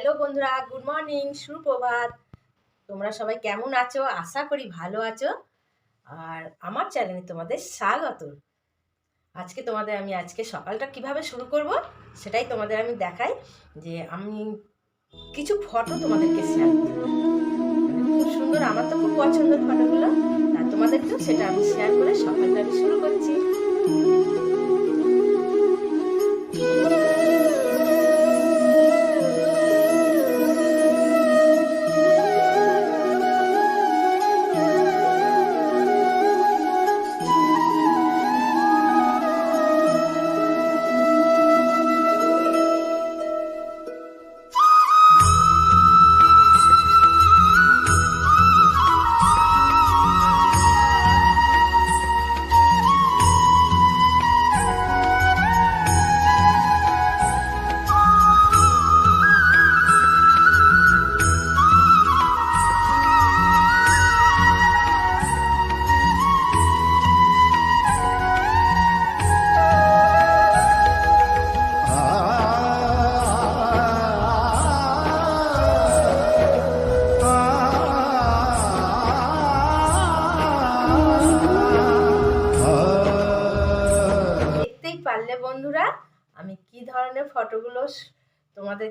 Hello বন্ধুরা, good morning, সুপ্রভাত। তোমরা সবাই কেমন আছো? আশা করি ভালো আছো। আর আমার চ্যানেলে তোমাদের স্বাগত। আজকে তোমাদের আমি আজকে সকালটা কীভাবে শুরু করব সেটাই তোমাদের আমি দেখাই, যে আমি কিছু ফটো তোমাদেরকে শেয়ার করব। মানে খুব সুন্দর, আমার তো খুব পছন্দের ফটোগুলো আর তোমাদেরকেও সেটা আমি শেয়ার করে সকালটা আমি শুরু করছি।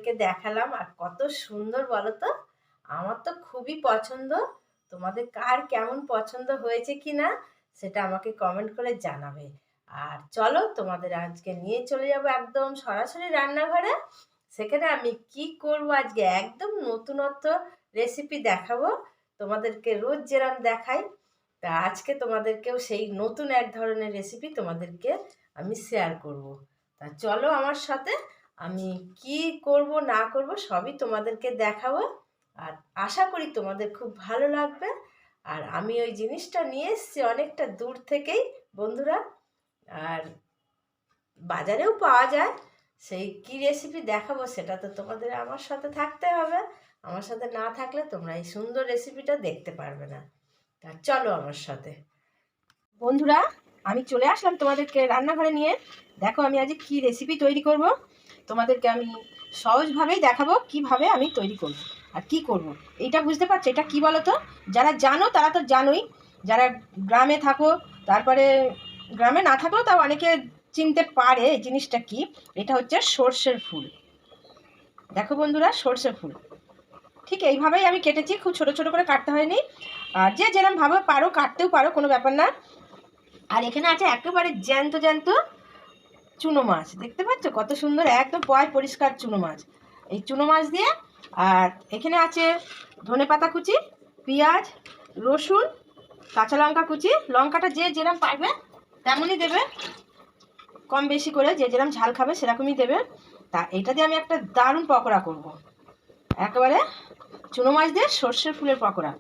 তোমাদেরকে দেখালাম আর কত সুন্দর বলো তো আমার তো খুবই পছন্দ। তোমাদের কার কেমন পছন্দ হয়েছে কি না সেটা আমাকে কমেন্ট করে জানাবে। আর চলো তোমাদের আজকে নিয়ে চলে যাব একদম সরাসরি রান্নাঘরে। সেখানে আমি কি করব আজকে? একদম নতুনত্ব রেসিপি দেখাবো। তোমাদেরকে রোজ যেরাম দেখাই, তা আজকে তোমাদেরকেও সেই নতুন এক ধরনের রেসিপি তোমাদেরকে আমি শেয়ার করব। তা চলো আমার সাথে আমি কি করব, না করব সবই তোমাদেরকে দেখাবো। আর আশা করি তোমাদের খুব ভালো লাগবে। আর আমি ওই জিনিসটা নিয়ে এসেছি অনেকটা দূর থেকেই, বন্ধুরা। আর বাজারেও পাওয়া যায়। সেই কি রেসিপি দেখাবো সেটা তো তোমাদের আমার সাথে থাকতে হবে। আমার সাথে না থাকলে তোমরা এই সুন্দর রেসিপিটা দেখতে পারবে না। তা চলো আমার সাথে। বন্ধুরা, আমি চলে আসলাম তোমাদেরকে রান্নাঘরে নিয়ে। দেখো আমি আজ কি রেসিপি তৈরি করব। তোমাদেরকে আমি সহজভাবেই দেখাবো কীভাবে আমি তৈরি করব আর কি করব। এইটা বুঝতে পারছ? এটা কি বলো তো যারা জানো তারা তো জানোই। যারা গ্রামে থাকো, তারপরে গ্রামে না থাকলেও তাও অনেকে চিনতে পারে এই জিনিসটা কি। এটা হচ্ছে সর্ষের ফুল। দেখো বন্ধুরা, সর্ষের ফুল। ঠিক এইভাবেই আমি কেটেছি, খুব ছোট ছোট করে কাটতে হয়নি। আর যে যেরকম ভাবে পারো, কাটতেও পারো, কোনো ব্যাপার না। আর এখানে আছে একেবারে জ্যান্ত জ্যান্ত চুনো মাছ, দেখতে পাচ্ছ? কত সুন্দর, একদম পয় পরিষ্কার চুনো মাছ। এই চুনো মাছ দিয়ে, আর এখানে আছে ধনে পাতা কুচি, পেঁয়াজ, রসুন, কাঁচা লঙ্কা কুচি। লঙ্কাটা যে যেরকম পারবে, তেমনই দেবে। কম বেশি করে যে যেরকম ঝাল খাবে, সেরকমই দেবে। তা এটা দিয়ে আমি একটা দারুণ পকোড়া করব। একেবারে চুনো মাছ দিয়ে সর্ষের ফুলের পকোড়া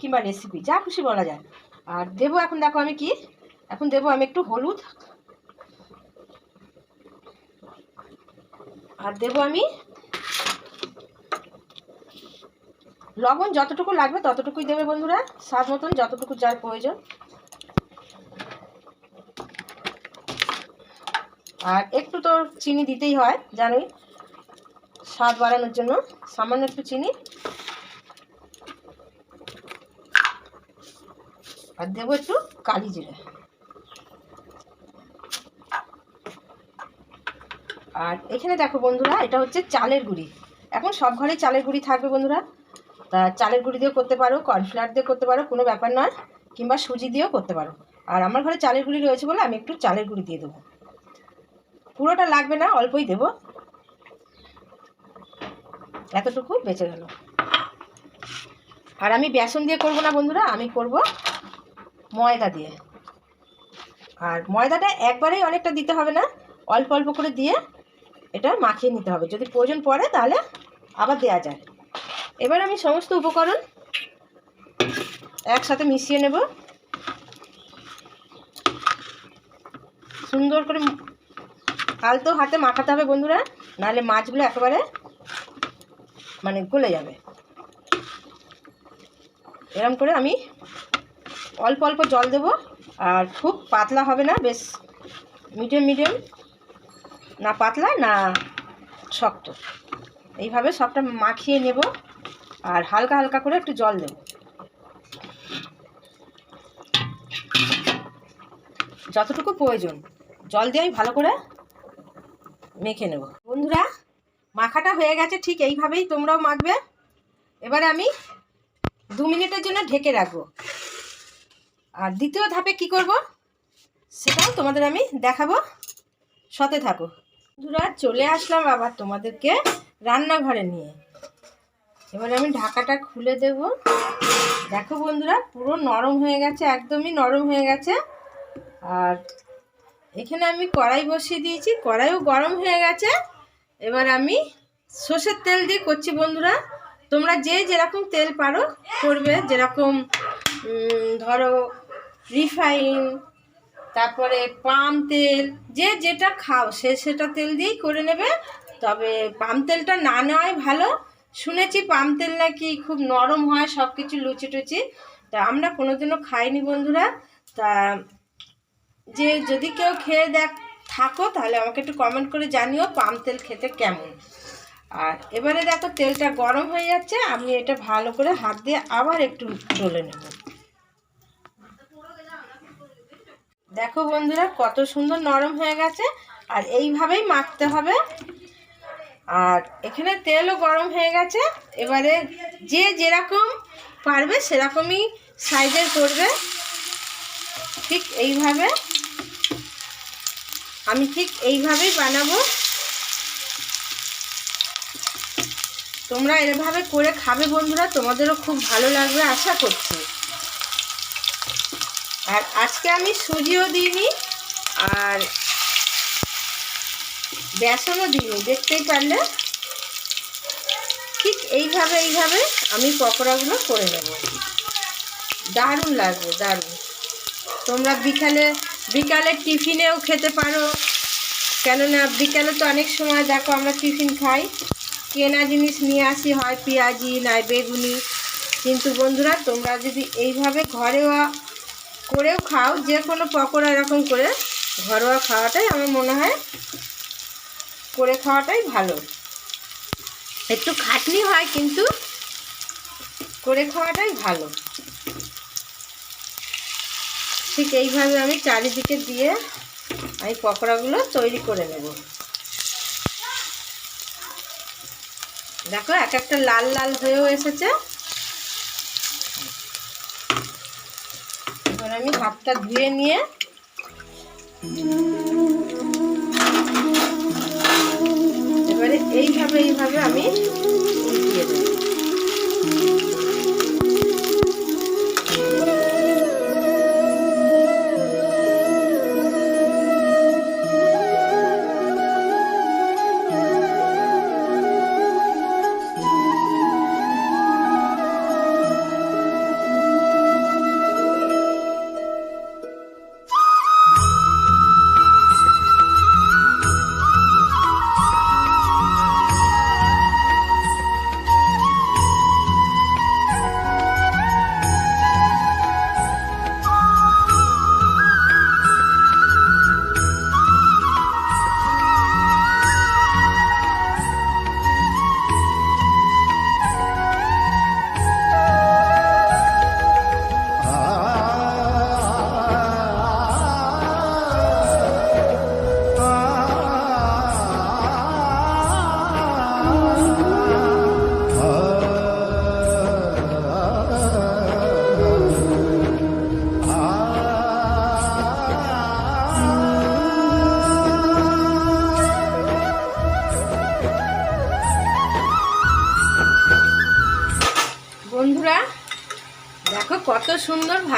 কিংবা রেসিপি যা খুশি বলা যায়। আর দেবো এখন, দেখো আমি কি? এখন দেবো আমি একটু হলুদ আর দেবো আমি লবণ যতটুকু লাগবে ততটুকুই দেবে বন্ধুরা। স্বাদ মতন যতটুকু যার প্রয়োজন। আর একটু তো চিনি দিতেই হয়, জানোই। স্বাদ বাড়ানোর জন্য সামান্য একটু চিনি। আর দেবো একটু কালি জিরে। আর এখানে দেখো বন্ধুরা, এটা হচ্ছে চালের গুঁড়ি। এখন সব ঘরে চালের গুঁড়ি থাকবে বন্ধুরা। তা চালের গুঁড়ি দিয়েও করতে পারো, কর্নফ্লাওয়ার দিয়ে করতে পারো, কোনো ব্যাপার নয়। কিংবা সুজি দিয়েও করতে পারো। আর আমার ঘরে চালের গুঁড়ি রয়েছে বলে আমি একটু চালের গুঁড়ি দিয়ে দেবো। পুরোটা লাগবে না, অল্পই দেবো। এতটুকু বেঁচে গেল। আর আমি বেসন দিয়ে করব না বন্ধুরা, আমি করব ময়দা দিয়ে। আর ময়দাটা একবারেই অনেকটা দিতে হবে না, অল্প অল্প করে দিয়ে এটা মাখিয়ে নিতে হবে। যদি প্রয়োজন পড়ে তাহলে আবার দেয়া যায়। এবার আমি সমস্ত উপকরণ একসাথে মিশিয়ে নেব। সুন্দর করে আলতো হাতে মাখাতে হবে বন্ধুরা, নাহলে মাছগুলো একেবারে মানে গলে যাবে। এরম করে আমি অল্প অল্প জল দেব, আর খুব পাতলা হবে না, বেশ মিডিয়াম মিডিয়াম। না পাতলা না শক্ত। এইভাবে সবটা মাখিয়ে নেব আর হালকা হালকা করে একটু জল দেব। যতটুকু প্রয়োজন, জল দিয়ে আমি ভালো করে মেখে নেব। বন্ধুরা, মাখাটা হয়ে গেছে, ঠিক এইভাবেই তোমরাও মাখবে। এবারে আমি দু মিনিটের জন্য ঢেকে রাখব। আর দ্বিতীয় ধাপে কি করব, সেটাও তোমাদের আমি দেখাবো। সাথে থাকো। বন্ধুরা, চলে আসলাম আবার তোমাদেরকে রান্নাঘরে নিয়ে। এবারে আমি ঢাকাটা খুলে দেব। দেখো বন্ধুরা, পুরো নরম হয়ে গেছে, একদমই নরম হয়ে গেছে। আর এখানে আমি কড়াই বসিয়ে দিয়েছি, কড়াইও গরম হয়ে গেছে। এবার আমি সর্ষের তেল দিয়ে করছি বন্ধুরা। তোমরা যে যেরকম তেল পারো করবে, যেরকম ধরো রিফাইন তারপরে পাম তেল, যে যেটা খাও, সে সেটা তেল দিয়েই করে নেবে। তবে পাম তেলটা না নেওয়াই ভালো। শুনেছি পাম তেল নাকি খুব নরম হয় সব কিছু লুচি টুচি। তা আমরা কোনোদিনও খাইনি বন্ধুরা। তা যে যদি কেউ খেয়ে দেখ, থাকো, তাহলে আমাকে একটু কমেন্ট করে জানিও পাম তেল খেতে কেমন। আর এবারে দেখো তেলটা গরম হয়ে যাচ্ছে, আমি এটা ভালো করে হাত দিয়ে আবার একটু ডলে নেব। দেখো বন্ধুরা, কত সুন্দর নরম হয়ে গেছে, আর এইভাবেই মাখতে হবে। আর এখানে তেলও গরম হয়ে গেছে, এবারে যে যেরকম পারবে সেরকমই সাইজের করবে। ঠিক এইভাবে, আমি ঠিক এইভাবেই বানাবো। তোমরা এভাবে করে খাবে বন্ধুরা, তোমাদেরও খুব ভালো লাগবে, আশা করছি। আর আজকে আমি সুজিও দিইনি আর বেসনও দিইনি, দেখতেই পারলে? ঠিক এইভাবে এইভাবে আমি পকোড়াগুলো করে নেব। দারুণ লাগবে, দারুণ। তোমরা বিকালে বিকালে টিফিনেও খেতে পারো। কেননা বিকালে তো অনেক সময় দেখো আমরা টিফিন খাই। কেনা জিনিস নিয়ে আসি, হয় পেঁয়াজি নয় বেগুনি। কিন্তু বন্ধুরা, তোমরা যদি এইভাবে ঘরেও করেও খাও, যে কোনো পকোড়া এরকম করে ঘরোয়া খাওয়াটাই আমার মনে হয় করে খাওয়াটাই ভালো। একটু খাটনি হয় কিন্তু করে খাওয়াটাই ভালো। ঠিক এইভাবে আমি চারিদিকে দিয়ে আমি পকোড়াগুলো তৈরি করে নেব। দেখো এক একটা লাল লাল হয়েও এসেছে। এবার আমি হাতটা ধুয়ে নিয়ে এবারে এইভাবে এইভাবে আমি দেবো।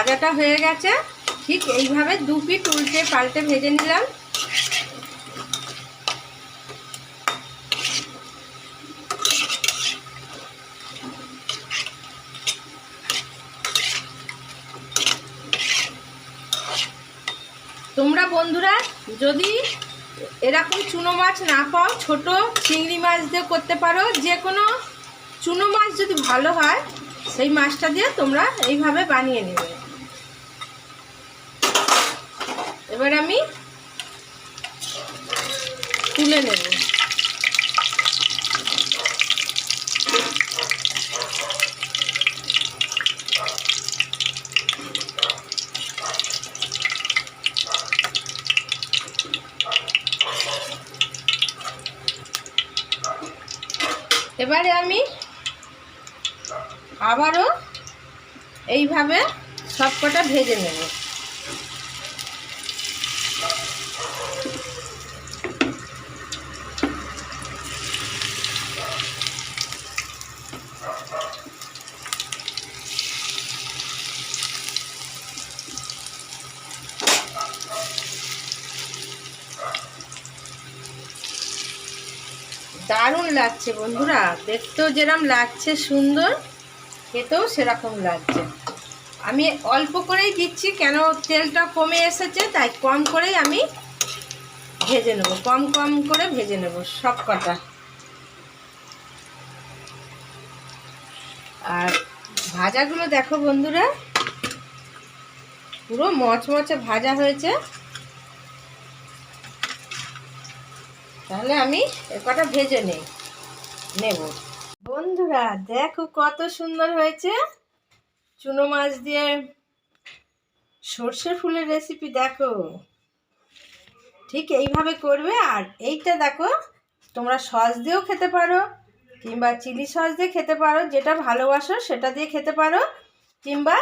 ভাজাটা হয়ে গেছে। ঠিক এইভাবে দু পিট উল্টে পাল্টে ভেজে নিলাম। তোমরা বন্ধুরা, যদি এরকম চুনো মাছ না পাও, ছোট চিংড়ি মাছ দিয়ে করতে পারো। যে কোনো চুনো মাছ যদি ভালো হয়, সেই মাছটা দিয়ে তোমরা এইভাবে বানিয়ে নেবে। এবার আমি তুলে নেব। এবারে আমি আবারও এইভাবে সবকটা ভেজে নেব। দারুণ লাগছে বন্ধুরা। দেখতেও যেরকম লাগছে সুন্দর, খেতেও সেরকম লাগছে। আমি অল্প করেই দিচ্ছি, কেন তেলটা কমে এসেছে, তাই কম করেই আমি ভেজে নেব, কম কম করে ভেজে নেব সব কটা। আর ভাজাগুলো দেখো বন্ধুরা, পুরো মচমচে ভাজা হয়েছে। তাহলে আমি কটা ভেজে নেই, নেব। বন্ধুরা, দেখো কত সুন্দর হয়েছে। চুনো মাছ দিয়ে সর্ষে ফুলের রেসিপি দেখো। ঠিক এইভাবে করবে আর এইটা দেখো, তোমরা সস দিয়েও খেতে পারো কিংবা চিলি সস দিয়ে খেতে পারো, যেটা ভালোবাসো সেটা দিয়ে খেতে পারো, কিংবা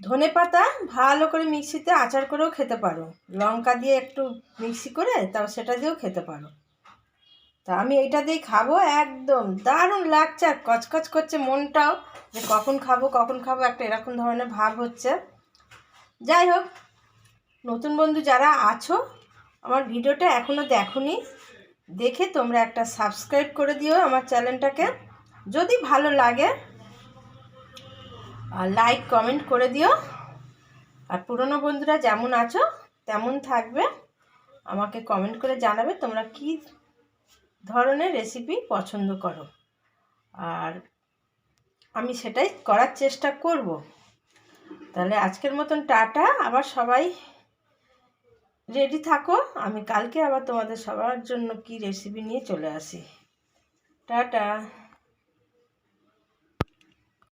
ধনে পাতা ভালো করে মিক্সিতে আচার করেও খেতে পারো। লঙ্কা দিয়ে একটু মিক্সি করে তাও সেটা দিয়েও খেতে পারো। তা আমি এইটা দিয়েই খাব একদম। দারুণ লাগছে আর কচকচ করছে মনটাও যে কখন খাব কখন খাব একটা এরকম ধরনের ভাব হচ্ছে। যাই হোক, নতুন বন্ধু যারা আছো, আমার ভিডিওটা এখনও দেখোনি, দেখে তোমরা একটা সাবস্ক্রাইব করে দিও আমার চ্যানেলটাকে যদি ভালো লাগে লাইক কমেন্ট করে দিও। আর পুরনো বন্ধুরা যেমন আছো, তেমন থাকবে। আমাকে কমেন্ট করে জানাবে তোমরা কি ধরনের রেসিপি পছন্দ করো। আর আমি সেটাই করার চেষ্টা করব। তাহলে আজকের মতন টাটা, আবার সবাই রেডি থাকো। আমি কালকে আবার তোমাদের সবার জন্য কি রেসিপি নিয়ে চলে আসি। টাটা।